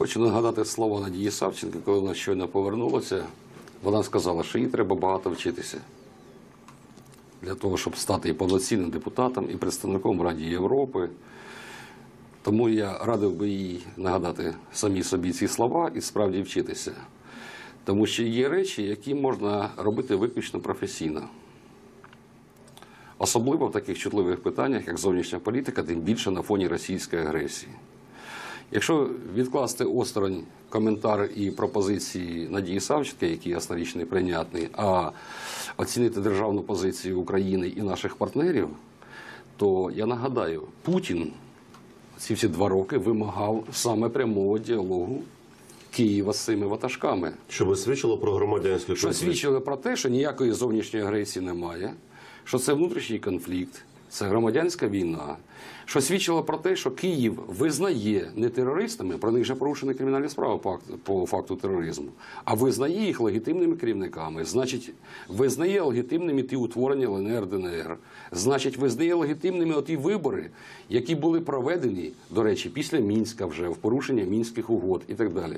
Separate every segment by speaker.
Speaker 1: Хочу нагадати слова Надії Савченко, коли вона щойно повернулася. Вона сказала, що їй треба багато вчитися для того, щоб стати і повноцінним депутатом, і представником Раді Європи. Тому я радив би їй нагадати самі собі ці слова і справді вчитися. Тому що є речі, які можна робити виключно професійно. Особливо в таких чутливих питаннях, як зовнішня політика, тим більше на фоні російської агресії. Якщо відкласти осторонь коментар і пропозиції Надії Савченко, які яснорічно прийнятні, а оцінити державну позицію України і наших партнерів, то я нагадаю, Путін ці всі два роки вимагав саме прямого діалогу Києва з цими ватажками.
Speaker 2: Що свідчило про громадянський
Speaker 1: Що
Speaker 2: конфлікт.
Speaker 1: свідчили про те, що ніякої зовнішньої агресії немає, що це внутрішній конфлікт, це громадянська війна. Що свідчило про те, що Київ визнає не терористами, про них вже порушені кримінальні справи по факту- тероризму, а визнає їх легітимними керівниками. Значить, визнає легітимними ті утворення ЛНР, ДНР. Значить, визнає легітимними оті вибори, які були проведені, до речі, після Мінська вже в порушення мінських угод і так далі.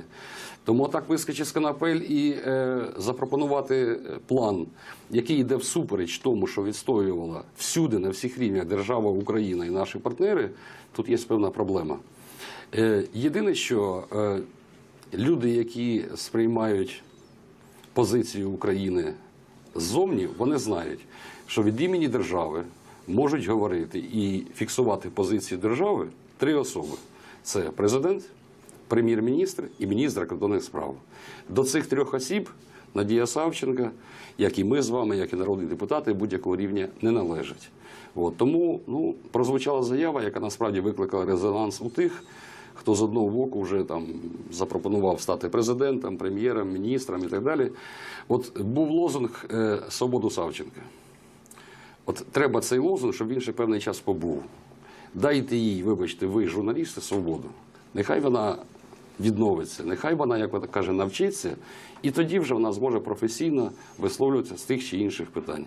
Speaker 1: Тому так вискочити з канапель і е, запропонувати е, план, який йде всупереч тому, що відстоювала всюди на всіх рівнях держава Україна і наші партнери, тут є певна проблема. Е, єдине, що е, люди, які сприймають позицію України ззовні, вони знають, що від імені держави можуть говорити і фіксувати позицію держави три особи: це президент, прем'єр-міністр і міністр закордонних справ. До цих трьох осіб Надія Савченка, як і ми з вами, як і народні депутати, будь-якого рівня не належать. От, тому ну, прозвучала заява, яка насправді викликала резонанс у тих, хто з одного боку вже там запропонував стати президентом, прем'єром, міністром і так далі. От був лозунг е, Свободу Савченка. От треба цей лозунг, щоб він ще певний час побув. Дайте їй, вибачте, ви, журналісти, свободу. Нехай вона відновиться, нехай вона, як вона каже, навчиться, і тоді вже вона зможе професійно висловлюватися з тих чи інших питань.